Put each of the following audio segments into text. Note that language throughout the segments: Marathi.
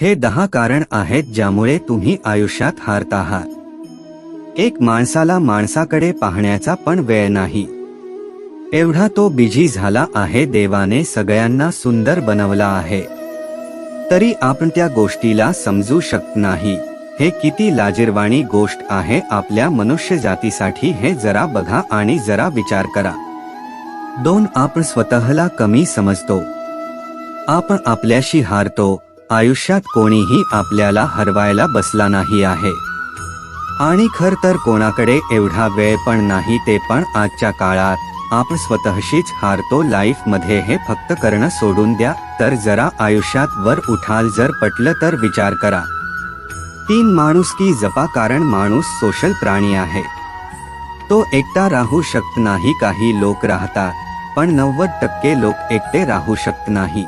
हे दहा कारण आहेत ज्यामुळे तुम्ही आयुष्यात हारत आहात. एक माणसाला माणसाकडे पाहण्याचा पण वेळ नाही. एवढा तो बिझी झाला आहे देवाने सगळ्यांना सुंदर बनवला आहे. तरी आपण त्या गोष्टीला समजू शकत नाही. हे किती लाजिरवाणी गोष्ट आहे आपल्या मनुष्य जातीसाठी हे जरा बघा आणि जरा विचार करा. दोन आपण स्वतःला कमी समजतो. आपण आपल्याशी हारतो आयुष्यात कोणीही आपल्याला हरवायला बसला नाही आहे. आणि खर तर कोणाकडे एवढा वेळ पण नाही ते पण आजच्या काळात. आपण स्वतःशीच हारतो लाईफमध्ये हे फक्त करणं सोडून द्या तर जरा आयुष्यात वर उठाल जर पटलं तर विचार करा. तीन माणूस की जपा कारण माणूस सोशल प्राणी आहे. तो एकटा राहू शकत नाही काही लोक राहतात पण नव्वद टक्के लोक एकटे राहू शकत नाही.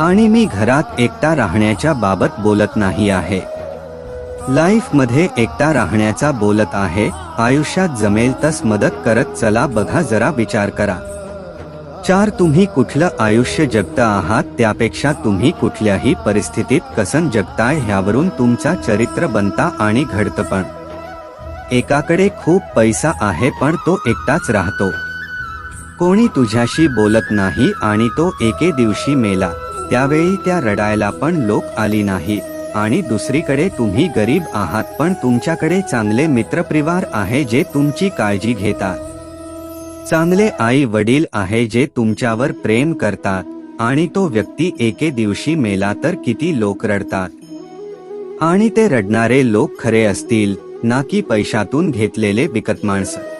आणि मी घरात एकटा राहण्याच्या बाबत बोलत नाही आहे. लाईफमध्ये एकटा राहण्याचा बोलत आहे आयुष्यात जमेल तस मदत करत चला बघा जरा विचार करा. चार तुम्ही कुठलं आयुष्य जगता आहात त्यापेक्षा तुम्ही कुठल्याही परिस्थितीत कसन जगताय ह्यावरून तुमचा चरित्र बनता आणि घडतं पण. एकाकडे खूप पैसा आहे पण तो एकटाच राहतो. कोणी तुझ्याशी बोलत नाही आणि तो एके दिवशी मेला. त्यावेळी त्या रडायला पण लोक आली नाही. आणि दुसरीकडे तुम्ही गरीब आहात पण तुमच्याकडे चांगले मित्रपरिवार आहे जे तुमची काळजी घेतात. चांगले आई वडील आहे जे तुमच्यावर प्रेम करतात आणि तो व्यक्ती एके दिवशी मेला तर किती लोक रडतात. आणि ते रडणारे लोक खरे असतील ना की पैशातून घेतलेले विकत माणसं.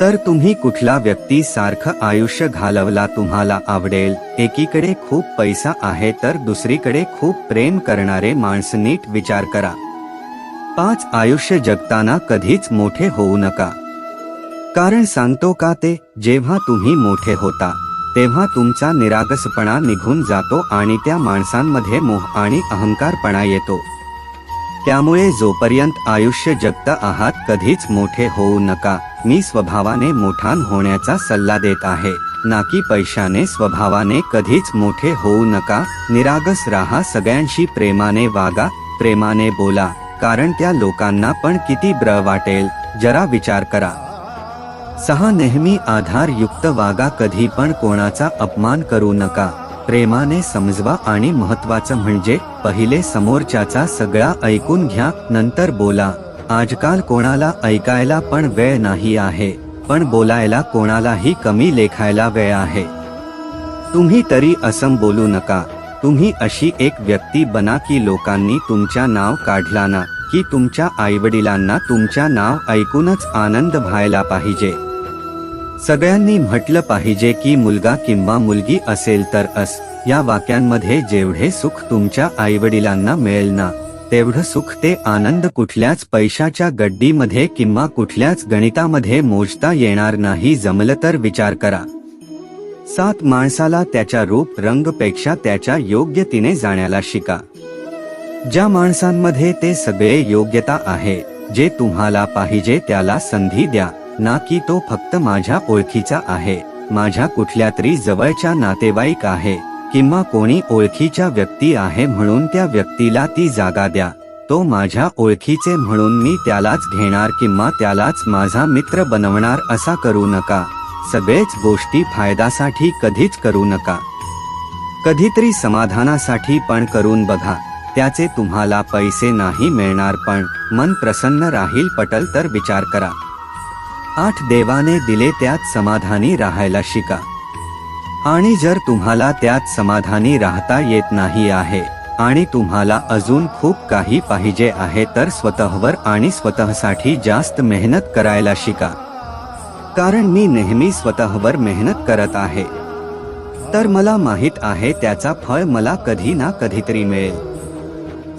तर तुम्ही कुठला व्यक्ती सारखं आयुष्य घालवला तुम्हाला आवडेल? एकीकडे खूप पैसा आहे तर दुसरीकडे खूप प्रेम करणारे माणस नीट विचार करा. पाच आयुष्य जगताना कधीच मोठे होऊ नका. कारण सांगतो का ते? जेव्हा तुम्ही मोठे होता तेव्हा तुमचा निरागसपणा निघून जातो आणि त्या माणसांमध्ये मोह आणि अहंकारपणा येतो. त्यामुळे जोपर्यंत आयुष्य जगता आहात कधीच मोठे होऊ नका. मी स्वभावाने मोठान होण्याचा सल्ला देत आहे. ना की पैशाने स्वभावाने कधीच मोठे होऊ नका. निरागस राहा सगळ्यांशी प्रेमाने वागा प्रेमाने बोला. कारण त्या लोकांना पण किती ब्र वाटेल जरा विचार करा. सहा नेहमी आधारयुक्त वागा कधी पण कोणाचा अपमान करू नका. प्रेमाने समजवा आणि महत्वाचं म्हणजे पहिले समोरच्याचा सगळा ऐकून घ्या नंतर बोला. आजकाल कोणाला ऐकायला पण वेळ नाही आहे पण बोलायला कोणालाही कमी लेखायला वेळ आहे. तुम्ही तरी असं बोलू नका. तुम्ही अशी एक व्यक्ती बना की लोकांनी तुमच्या नाव काढला ना की तुमच्या आईवडिलांना तुमच्या नाव ऐकूनच आनंद व्हायला पाहिजे. सगळ्यांनी म्हटलं पाहिजे की मुलगा किंवा मुलगी असेल तर अस. या वाक्यांमध्ये जेवढे सुख तुमच्या आईवडिलांना मिळेल ना तेवढं सुख ते आनंद कुठल्याच पैशाच्या गड्डीमध्ये किंवा कुठल्याच गणितामध्ये मोजता येणार नाही जमलं तर विचार करा. सात माणसाला त्याच्या रूप रंगपेक्षा त्याच्या योग्यतीने जाण्याला शिका. ज्या माणसांमध्ये ते सगळे योग्यता आहे जे तुम्हाला पाहिजे त्याला संधी द्या. ना की तो फक्त माझ्या ओळखीचा आहे. माझ्या कुठल्या तरी जवळच्या नातेवाईक आहे. किंवा कोणी ओळखीच्या व्यक्ती आहे म्हणून त्या व्यक्तीला ती जागा द्या. तो माझ्या ओळखीचे म्हणून मी त्यालाच घेणार किंवा त्यालाच माझा मित्र बनवणार असा करू नका. सगळेच गोष्टी फायदासाठी कधीच करू नका. कधीतरी समाधानासाठी पण करून बघा. त्याचे तुम्हाला पैसे नाही मिळणार पण मन प्रसन्न राहील पटल तर विचार करा. आठ देवाने दिले त्यात समाधानी राहायला शिका. आणि जर तुम्हाला त्यात समाधानी राहता येत नाही आहे आणि तुम्हाला अजून खूप काही पाहिजे आहे तर स्वतःवर आणि स्वतःसाठी जास्त मेहनत करायला शिका. कारण मी नेहमी स्वतःवर मेहनत करत आहे. तर मला माहीत आहे त्याचा फळ मला कधी ना कधीतरी मिळेल.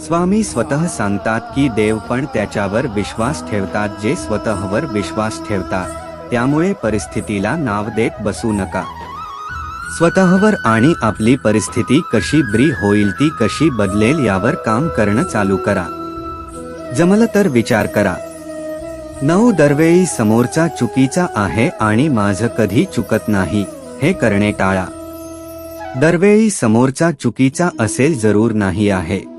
स्वामी स्वतः सांगतात की देव पण त्याच्यावर विश्वास ठेवतात जे स्वतःवर विश्वास ठेवतात. त्यामुळे परिस्थितीला नाव देत बसू नका. स्वतःवर आणि आपली परिस्थिती कशी ब्री होईल ती कशी बदलेल यावर काम करणं चालू करा. जमलं तर विचार करा. नऊ दरवेळी समोरचा चुकीचा आहे आणि माझं कधी चुकत नाही हे करणे टाळा. दरवेळी समोरचा चुकीचा असेल जरूर नाही आहे.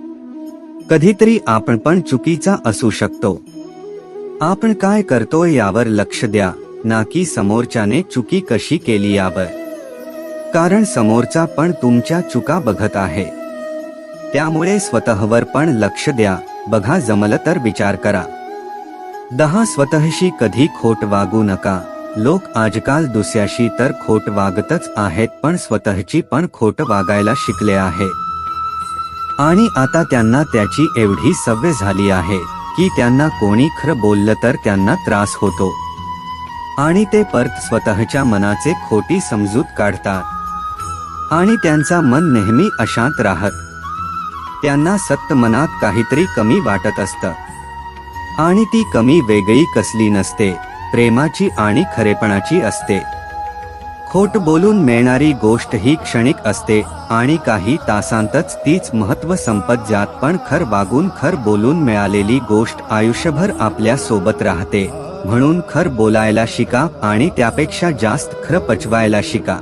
कधीतरी आपण पण चुकीचा असू शकतो. आपण काय करतोय यावर लक्ष द्या ना की समोरच्याने चुकी कशी केली यावर. कारण समोरचा पण तुमच्या चुका बघत आहे. त्यामुळे स्वतःवर पण लक्ष द्या बघा जमलं तर विचार करा. दहा स्वतःशी कधी खोट वागू नका लोक आजकाल दुसऱ्याशी तर खोट वागतच आहेत पण स्वतःची पण खोट वागायला शिकले आहे. आणि आता त्यांना त्याची एवढी सवय झाली आहे की त्यांना कोणी खरं बोललं तर त्यांना त्रास होतो. आणि ते परत स्वतःच्या मनाचे खोटी समजूत काढतात. आणि त्यांचा मन नेहमी अशांत राहत. त्यांना सत्य मनात काहीतरी कमी वाटत असतं. आणि ती कमी वेगळी कसली नसते प्रेमाची आणि खरेपणाची असते. खोट बोलून मिळणारी गोष्ट ही क्षणिक असते आणि काही तासांतच तीच महत्त्व संपत जात पण खर वागून खर बोलून मिळालेली गोष्ट आयुष्यभर आपल्यासोबत राहते. म्हणून खर बोलायला शिका आणि त्यापेक्षा जास्त खरं पचवायला शिका.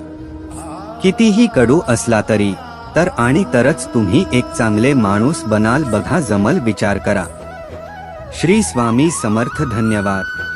कितीही कडू असला तरी तर आणि तरच तुम्ही एक चांगले माणूस बनाल बघा जमल विचार करा. श्री स्वामी समर्थ धन्यवाद.